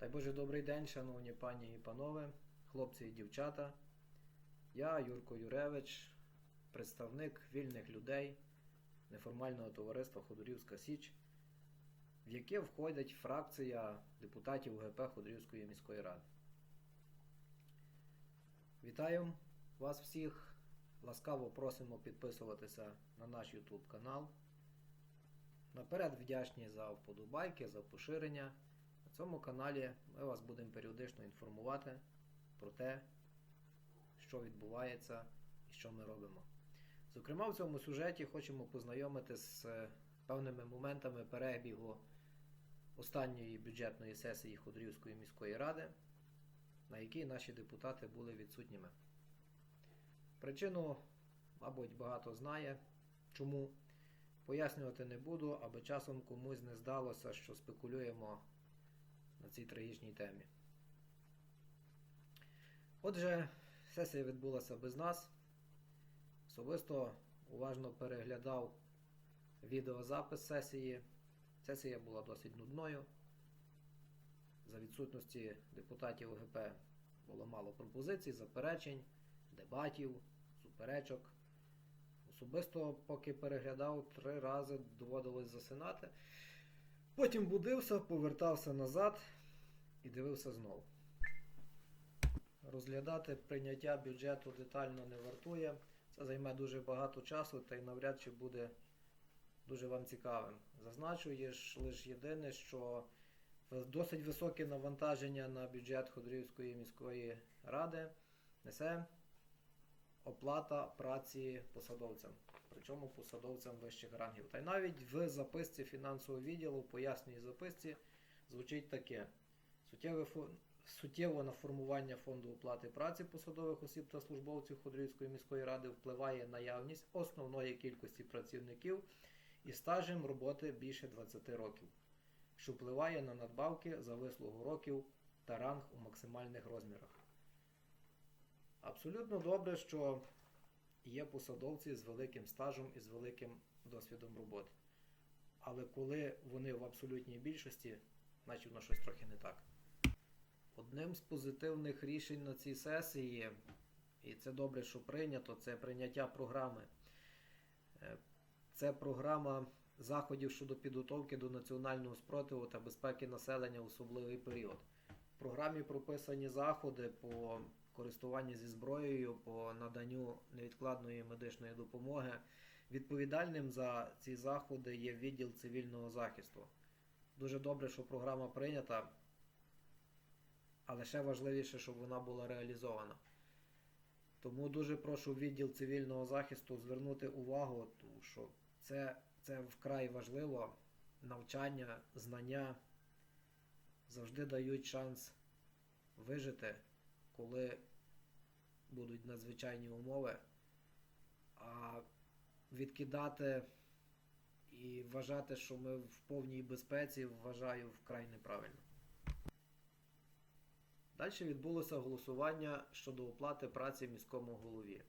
Дай Боже, добрий день, шановні пані і панове, хлопці і дівчата. Я, Юрко Юревич, представник вільних людей неформального товариства Ходорівська Січ, в яке входить фракція депутатів УГП Ходорівської міської ради. Вітаю вас всіх. Ласкаво просимо підписуватися на наш YouTube канал. Наперед вдячні за вподобайки, за поширення. Цьому каналі ми вас будемо періодично інформувати про те, що відбувається і що ми робимо. Зокрема, в цьому сюжеті хочемо познайомити з е, певними моментами перебігу останньої бюджетної сесії Ходорівської міської ради, на якій наші депутати були відсутніми. Причину, мабуть, багато знає. Чому? Пояснювати не буду, аби часом комусь не здалося, що спекулюємо на цій трагічній темі. Отже, сесія відбулася без нас. Особисто уважно переглядав відеозапис сесії. Сесія була досить нудною. За відсутності депутатів ОГП було мало пропозицій, заперечень, дебатів, суперечок. Особисто, поки переглядав, три рази доводилось засинати. Потім будився, повертався назад і дивився знову. Розглядати прийняття бюджету детально не вартує. Це займе дуже багато часу та й навряд чи буде дуже вам цікавим. Зазначу лише єдине, що досить високе навантаження на бюджет Ходорівської міської ради несе оплата праці посадовцям, причому посадовцям вищих рангів. Та й навіть в записці фінансового відділу, в пояснює записці, звучить таке: суттєве суттєво на формування фонду оплати праці посадових осіб та службовців Ходорівської міської ради впливає наявність основної кількості працівників із стажем роботи більше 20 років, що впливає на надбавки за вислугу років та ранг у максимальних розмірах. Абсолютно добре, що є посадовці з великим стажем і з великим досвідом роботи. Але коли вони в абсолютній більшості, значить воно щось трохи не так. Одним з позитивних рішень на цій сесії, і це добре, що прийнято, це прийняття програми. Е, Це програма заходів щодо підготовки до національного спротиву та безпеки населення в особливий період. В програмі прописані заходи по користуванню зі зброєю, по наданню невідкладної медичної допомоги. Відповідальним за ці заходи є відділ цивільного захисту. Дуже добре, що програма прийнята, але ще важливіше, щоб вона була реалізована. Тому дуже прошу відділ цивільного захисту звернути увагу, тому що це, це вкрай важливо. Навчання, знання завжди дають шанс вижити, коли будуть надзвичайні умови. А відкидати і вважати, що ми в повній безпеці, вважаю вкрай неправильно. Далі відбулося голосування щодо оплати праці міському голові.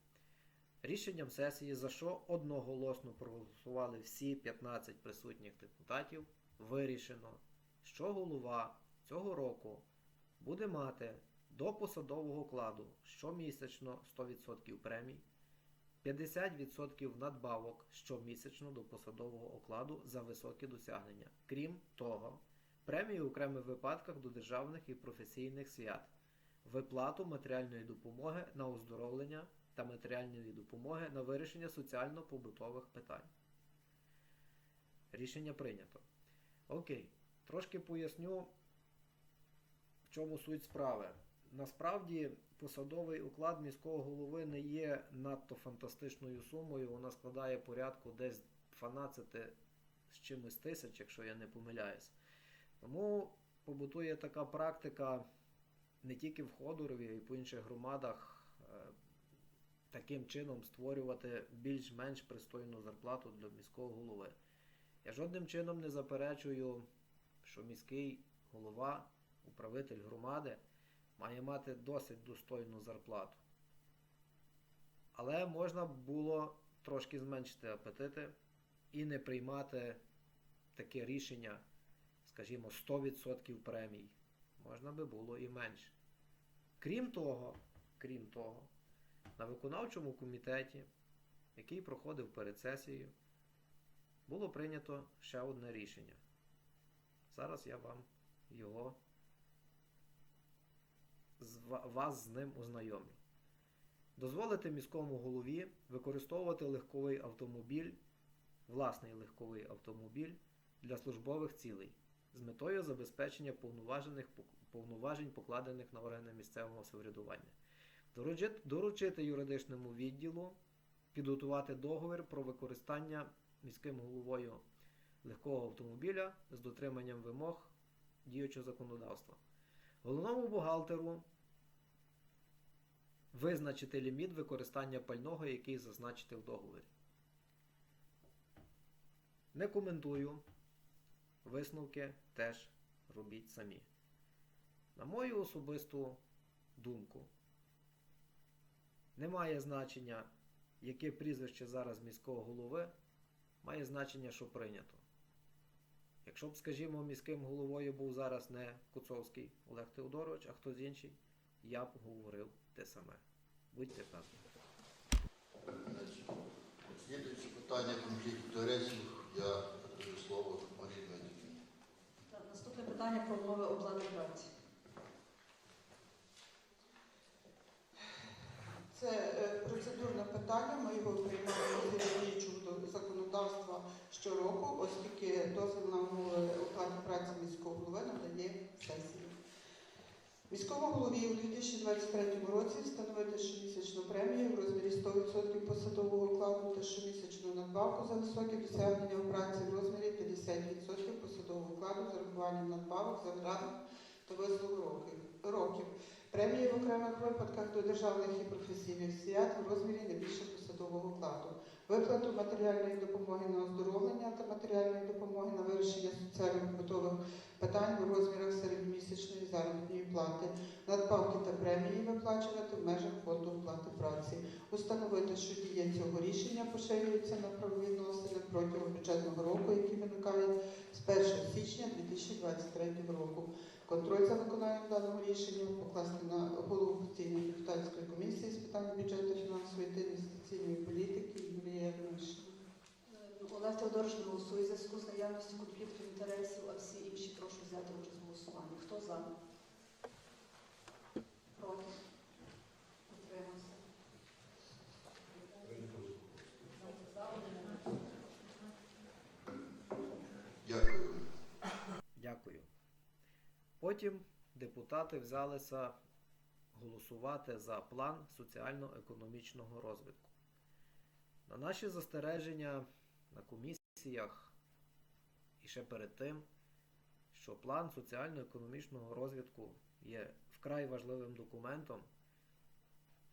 Рішенням сесії, за що одноголосно проголосували всі 15 присутніх депутатів, вирішено, що голова цього року буде мати до посадового окладу щомісячно 100% премій, 50% надбавок щомісячно до посадового окладу за високі досягнення. Крім того, премії в окремих випадках до державних і професійних свят, виплату матеріальної допомоги на оздоровлення та матеріальної допомоги на вирішення соціально-побутових питань. Рішення прийнято. Окей, трошки поясню, в чому суть справи. Насправді посадовий уклад міського голови не є надто фантастичною сумою. Вона складає порядку десь 12 з чимось тисяч, якщо я не помиляюсь. Тому побутує така практика не тільки в Ходорові, а й по інших громадах е, таким чином створювати більш-менш пристойну зарплату для міського голови. Я жодним чином не заперечую, що міський голова, управитель громади має мати досить достойну зарплату. Але можна було трошки зменшити апетити і не приймати таке рішення, скажімо, 100% премій. можна би було і менше. Крім того, крім того, на виконавчому комітеті, який проходив перед сесією, було прийнято ще одне рішення. Зараз я вам його вас з ним ознайомлю. Дозволити міському голові використовувати легковий автомобіль, власний легковий автомобіль для службових цілей з метою забезпечення повноважень, покладених на органи місцевого самоврядування. Доручити юридичному відділу підготувати договір про використання міським головою легкого автомобіля з дотриманням вимог діючого законодавства. Головному бухгалтеру визначити ліміт використання пального, який зазначити в договорі. Не коментую. Висновки теж робіть самі. На мою особисту думку, немає значення, яке прізвище зараз міського голови, має значення, що прийнято. Якщо б, скажімо, міським головою був зараз не Куцовський Олег Теодорович, а хтось інший, я б говорив те саме. Будьте певні. Слідуюче питання конфлікту інтересів. Я передаю слово Марії Медиківні. Наступне питання про умови оплати праці. Це е, процедурне питання. Ми його щороку, оскільки дозвіл на оплати праці міського голови надає сесія. Міському голові у 2023 році встановити щомісячну премію в розмірі 100% посадового окладу та щомісячну надбавку за високі досягнення в праці в розмірі 50% посадового окладу з урахуванням надбавок за грант та вислугу років- років. Премії в окремих випадках до державних і професійних свят в розмірі не більше посадового окладу. Виплату матеріальної допомоги на оздоровлення та матеріальної допомоги на вирішення соціально-побутових питань в розмірах середньомісячної заробітної плати, надбавки та премії виплачувати в межах фонду оплати праці, установити, що дія цього рішення поширюється на правовідносини протягом бюджетного року, які виникають з 1 січня 2023 року. Контроль за виконанням даного рішення покласти на голову постійної депутатської комісії з питань бюджету, фінансової та інвестиційної політики Юлія Янишина. Е, Олег Теодорович не голосує зв'язку з наявністю конфлікту інтересів, а всі інші прошу взяти участь в голосуванні. Хто за? Проти? Утримався? Дякую. Дякую. Потім депутати взялися голосувати за план соціально-економічного розвитку. На наші застереження на комісіях і ще перед тим, що план соціально-економічного розвитку є вкрай важливим документом,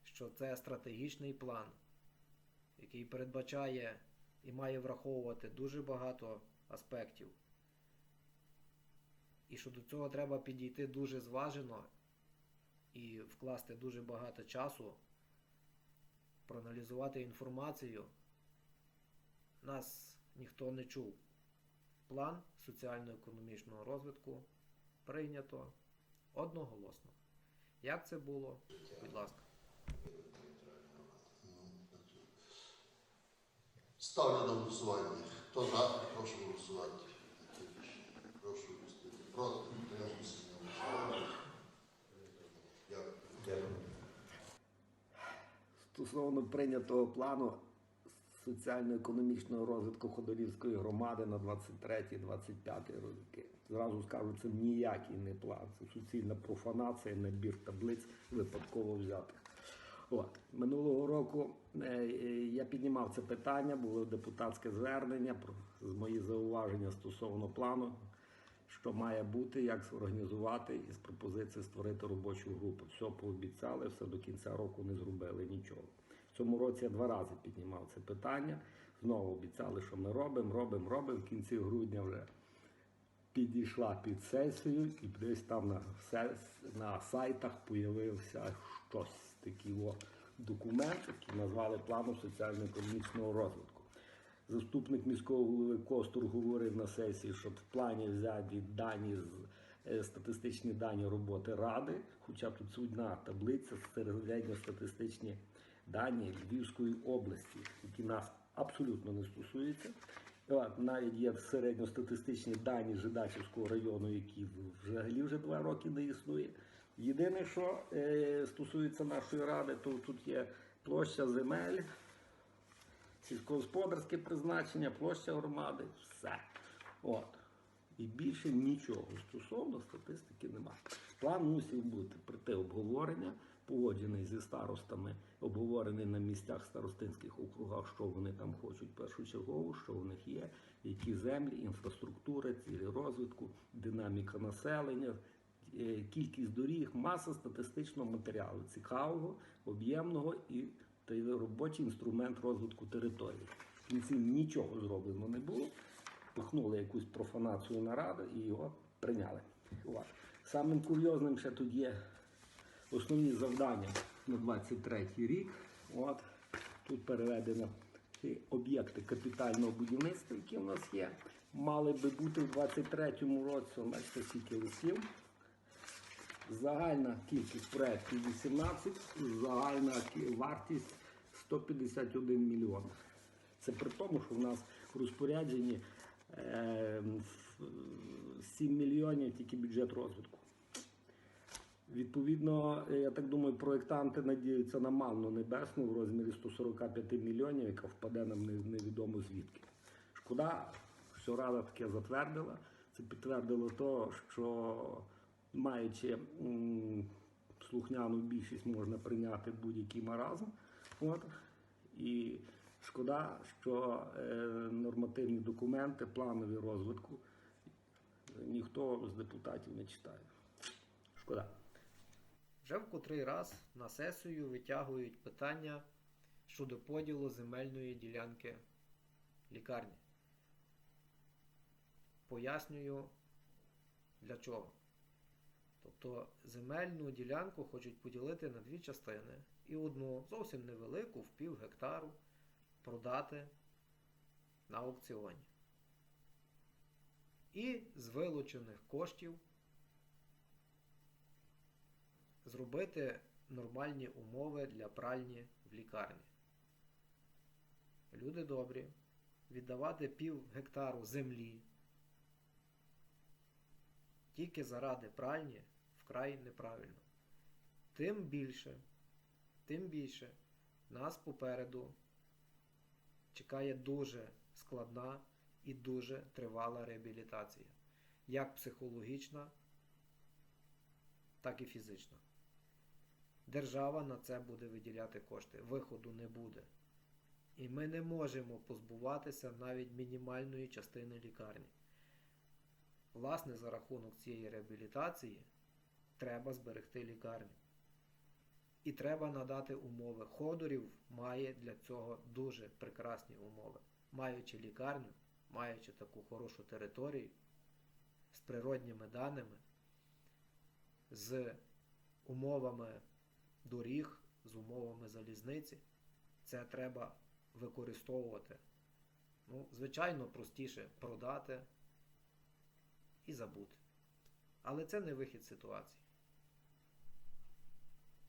що це стратегічний план, який передбачає і має враховувати дуже багато аспектів. І що до цього треба підійти дуже зважено і вкласти дуже багато часу, проаналізувати інформацію. Нас ніхто не чув. План соціально-економічного розвитку прийнято одноголосно. Як це було? Будь ласка. Ставлю на голосування. Хто за, прошу голосувати. Стосовно прийнятого плану соціально-економічного розвитку Ходолівської громади на 23-25 роки. Зразу скажу, це ніякий не план. Це суцільна профанація, набір таблиць випадково взятих. От. Минулого року е, е, я піднімав це питання, було депутатське звернення про мої зауваження стосовно плану, що має бути, як зорганізувати із пропозиції створити робочу групу. Все пообіцяли, все до кінця року не зробили нічого. В цьому році я два рази піднімав це питання. Знову обіцяли, що ми робимо, робимо, робимо. В кінці грудня вже підійшла під сесію, і десь там на, се- на сайтах появився щось такий о, документ, який назвали планом соціально-економічного розвитку. Заступник міського голови Костур говорив на сесії, щоб в плані взяті дані е, статистичні дані роботи Ради, хоча тут судна таблиця середньостатистичні дані Львівської області, які нас абсолютно не стосуються. От, навіть є середньостатистичні дані Жидачівського району, які взагалі вже два роки не існує. Єдине, що е, стосується нашої ради, то тут є площа земель, сільськогосподарське призначення, площа громади, все. От. І більше нічого стосовно статистики немає. План мусив бути прийти обговорення, погоджений зі старостами, обговорений на місцях старостинських округах, що вони там хочуть першочергово, що в них є, які землі, інфраструктура, цілі розвитку, динаміка населення, е, кількість доріг, маса статистичного матеріалу, цікавого, об'ємного і та й робочий інструмент розвитку території. В кінці нічого зроблено не було. Пихнули якусь профанацію на раду і його прийняли. От. Самим курйозним ще тут є основні завдання на 23 рік. От. Тут переведено ті об'єкти капітального будівництва, які в нас є. Мали би бути в 23-му році, бачите, скільки листів. Загальна кількість проєктів 18, загальна вартість 151 мільйон. Це при тому, що в нас в розпорядженні е, 7 мільйонів тільки бюджет розвитку. Відповідно, е, я так думаю, проєктанти надіються на манну небесну в розмірі 145 мільйонів, яка впаде нам не- невідомо звідки. Шкода, що Рада таке затвердила. Це підтвердило то, що маючи слухняну більшість, можна прийняти будь-який маразм. От. І шкода, що е, нормативні документи, планові розвитку ніхто з депутатів не читає. Шкода. Вже в котрий раз на сесію витягують питання щодо поділу земельної ділянки лікарні. Пояснюю для чого. Тобто земельну ділянку хочуть поділити на дві частини і одну зовсім невелику, в пів гектару, продати на аукціоні. І з вилучених коштів зробити нормальні умови для пральні в лікарні. Люди добрі, віддавати пів гектару землі тільки заради пральні вкрай неправильно. Тим більше, тим більше нас попереду чекає дуже складна і дуже тривала реабілітація, як психологічна, так і фізична. Держава на це буде виділяти кошти. Виходу не буде. І ми не можемо позбуватися навіть мінімальної частини лікарні. Власне, за рахунок цієї реабілітації треба зберегти лікарню. І треба надати умови. Ходорів має для цього дуже прекрасні умови. Маючи лікарню, маючи таку хорошу територію, з природніми даними, з умовами доріг, з умовами залізниці, це треба використовувати. Ну, звичайно, простіше продати і забути. Але це не вихід ситуації.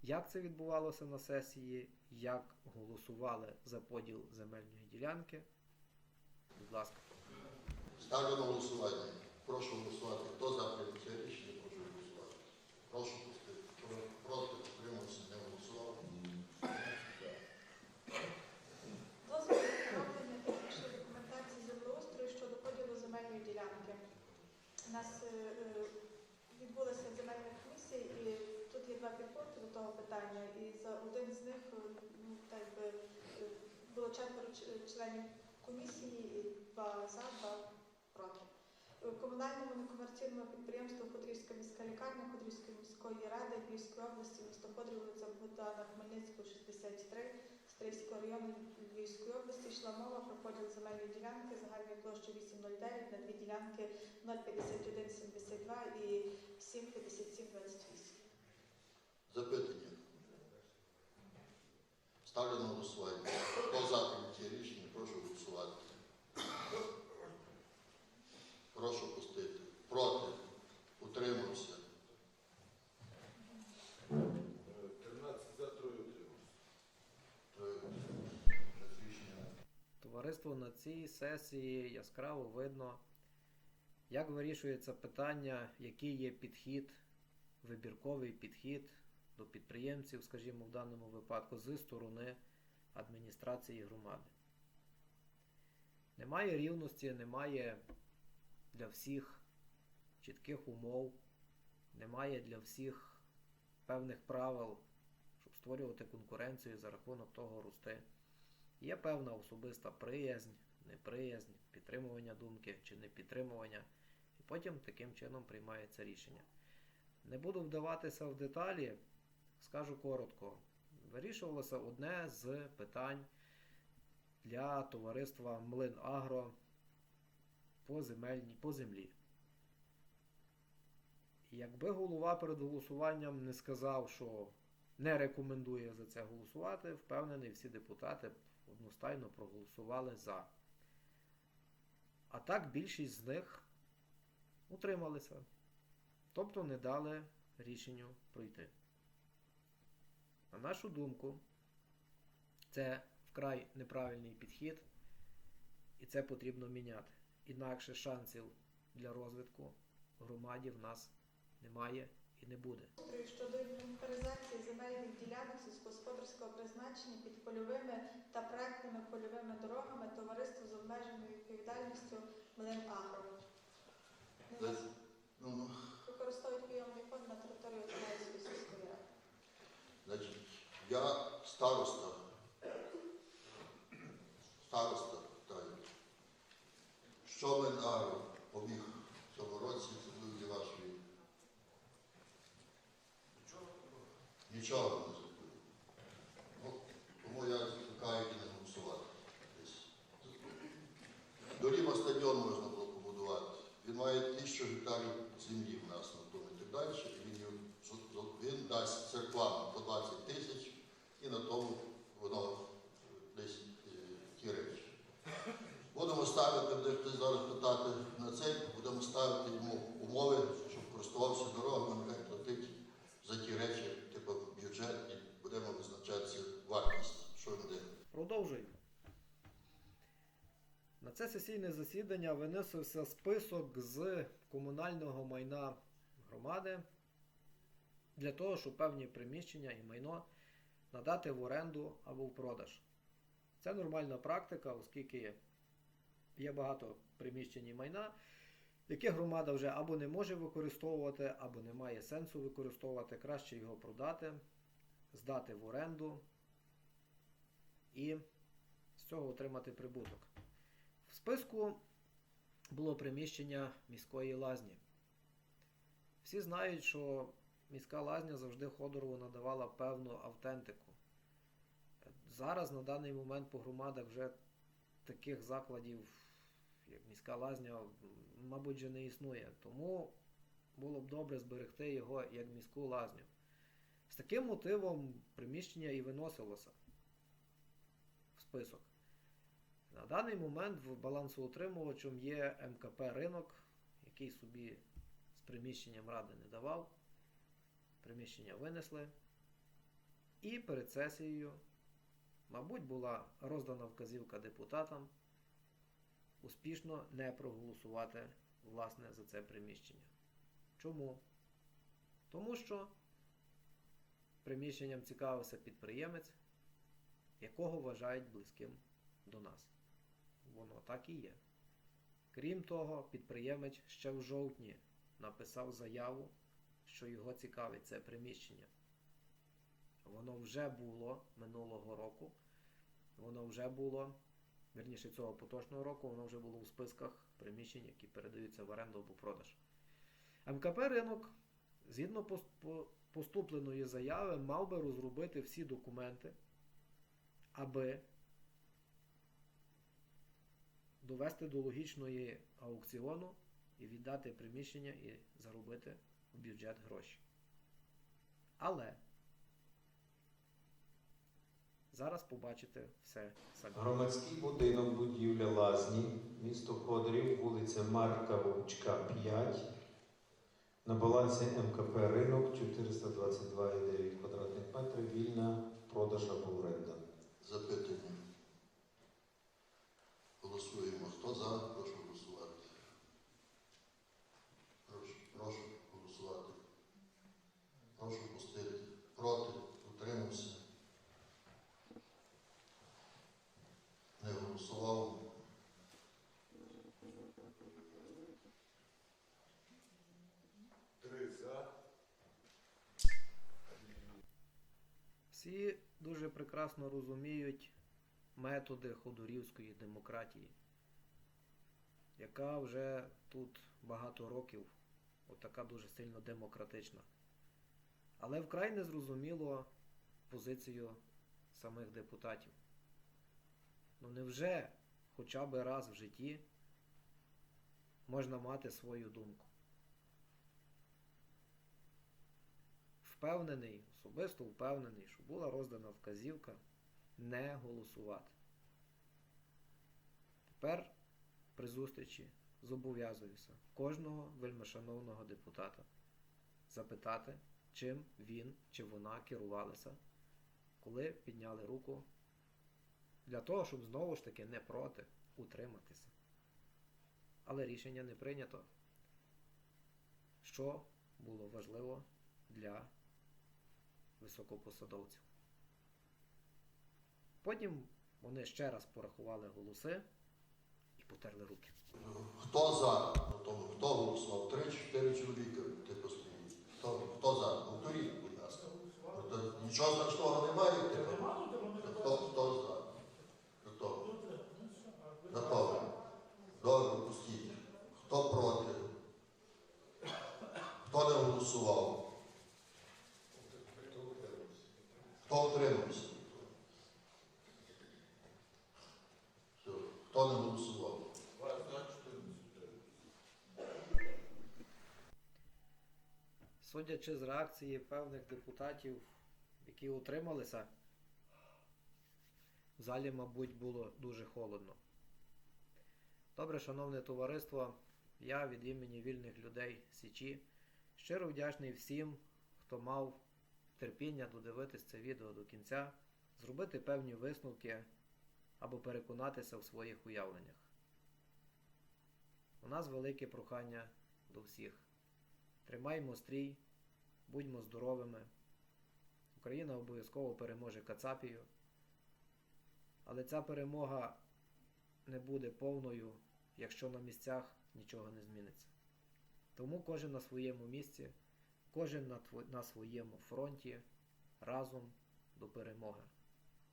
Як це відбувалося на сесії, як голосували за поділ земельної ділянки? Будь ласка. Ставлю на голосування. Прошу голосувати. Хто за прийняття рішення, прошу голосувати. Прошу пустити. Про- Проти, утримався, не голосував. Дозвіл розроблення технічної документації землеустрою щодо поділу земельної ділянки. У нас е, е, відбулася земельна комісія, і тут є два підпункти до того питання. І за один з них е, ну, так би, е, було четверо членів комісії, і два за, два проти. Е, Комунальному некомерційному підприємству Ходорівська міська лікарня Ходорівської міської ради Львівської області, місто Ходорів, вулиця Богдана Хмельницького, 63, Стрийського району Львівської області йшла мова про поділ земельної ділянки загальною площею 809 на дві ділянки 05172 і 75728. Запитання. Ставлю на голосування. Хто за прийняття рішення, прошу голосувати. Прошу пустити. Проти. Утримався. 13 за троє утримався. Товариство на цій сесії яскраво видно, як вирішується питання, який є підхід, вибірковий підхід до підприємців, скажімо, в даному випадку, зі сторони адміністрації громади. Немає рівності, немає для всіх чітких умов, немає для всіх певних правил, щоб створювати конкуренцію за рахунок того рости. Є певна особиста приязнь, неприязнь, підтримування думки чи не підтримування, і потім таким чином приймається рішення. Не буду вдаватися в деталі, скажу коротко. Вирішувалося одне з питань для товариства Млин Агро по, земельній, по землі. Якби голова перед голосуванням не сказав, що не рекомендує за це голосувати, впевнений, всі депутати одностайно проголосували за. А так більшість з них утрималися. Тобто не дали рішенню пройти. На нашу думку, це вкрай неправильний підхід, і це потрібно міняти. Інакше шансів для розвитку громаді в нас немає і не буде. Щодо інвентаризації земельних ділянок сільськогосподарського призначення під польовими та проектними польовими дорогами товариство з обмеженою відповідальністю Млин Агро. Вони Десь, ну, ну, використовують прийомний фонд на території Одеської сільської ради. Значить, я староста. Староста питаю. Що ми агро побіг цьому році, особливо вашої? Нічого не зробили. Ну, тому я закликаю і не голосувати. До Ріма стадіон можна було побудувати. Він має тисячу гектарів землі в нас на тому і так далі. Він, він дасть церквам по 20 тисяч і на тому воно десь е, ті речі. Будемо ставити, де хтось зараз питати на це, будемо ставити йому умови, щоб користувався дорогами, нехай платить за ті речі, типу бюджет, і будемо визначатися вартість, що буде. Продовжуємо. На це сесійне засідання виносився список з комунального майна громади для того, щоб певні приміщення і майно надати в оренду або в продаж. Це нормальна практика, оскільки є багато приміщень і майна, яке громада вже або не може використовувати, або не має сенсу використовувати. Краще його продати, здати в оренду і з цього отримати прибуток. В списку було приміщення міської лазні. Всі знають, що міська лазня завжди Ходорову надавала певну автентику. Зараз на даний момент по громадах вже таких закладів, як міська лазня, мабуть, вже не існує. Тому було б добре зберегти його як міську лазню. З таким мотивом приміщення і виносилося в список. На даний момент в балансоутримувачем є МКП ринок, який собі з приміщенням ради не давав. Приміщення винесли. І перед сесією, мабуть, була роздана вказівка депутатам успішно не проголосувати власне за це приміщення. Чому? Тому що приміщенням цікавився підприємець, якого вважають близьким до нас. Воно так і є. Крім того, підприємець ще в жовтні написав заяву, що його цікавить це приміщення. Воно вже було минулого року, воно вже було, верніше цього поточного року, воно вже було у списках приміщень, які передаються в оренду або продаж. МКП ринок, згідно пос- поступленої заяви, мав би розробити всі документи, аби довести до логічної аукціону і віддати приміщення і заробити в бюджет гроші. Але зараз побачите все самі. Громадський будинок, будівля Лазні, місто Ходорів, вулиця Марка Вовчка, 5. На балансі МКП ринок 422,9 квадратних метрів, вільна продаж або оренда. Запитання. Голосуємо. Хто за, прошу голосувати. Прошу, прошу голосувати. Прошу пустити. Проти. Утримався. Не голосував. Три за. Всі дуже прекрасно розуміють методи ходорівської демократії, яка вже тут багато років, отака дуже сильно демократична. Але вкрай не зрозуміло позицію самих депутатів. Ну невже хоча б раз в житті можна мати свою думку? Впевнений, особисто впевнений, що була роздана вказівка не голосувати. Тепер при зустрічі зобов'язуюся кожного вельмишановного депутата запитати, чим він чи вона керувалися, коли підняли руку для того, щоб знову ж таки не проти утриматися. Але рішення не прийнято. Що було важливо для високопосадовців. Потім вони ще раз порахували голоси і потерли руки. Хто за? Тому хто голосував? Три-чотири чоловіка типу стоїть. Хто, хто за? Повторіть, будь ласка. Тобто Нічого значного немає, типу. Хто, хто за? Хто? Готовий. Добре, пустіть. Хто проти? Хто не голосував? Хто утримався? Все. Хто не голосував? Судячи з реакції певних депутатів, які утрималися, в залі, мабуть, було дуже холодно. Добре, шановне товариство, я від імені вільних людей Січі щиро вдячний всім, хто мав терпіння додивитись це відео до кінця, зробити певні висновки або переконатися в своїх уявленнях. У нас велике прохання до всіх. Тримаймо стрій, будьмо здоровими. Україна обов'язково переможе Кацапію. Але ця перемога не буде повною, якщо на місцях нічого не зміниться. Тому кожен на своєму місці, кожен на, тво- на своєму фронті разом до перемоги,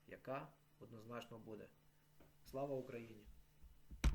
яка однозначно буде. Слава Україні!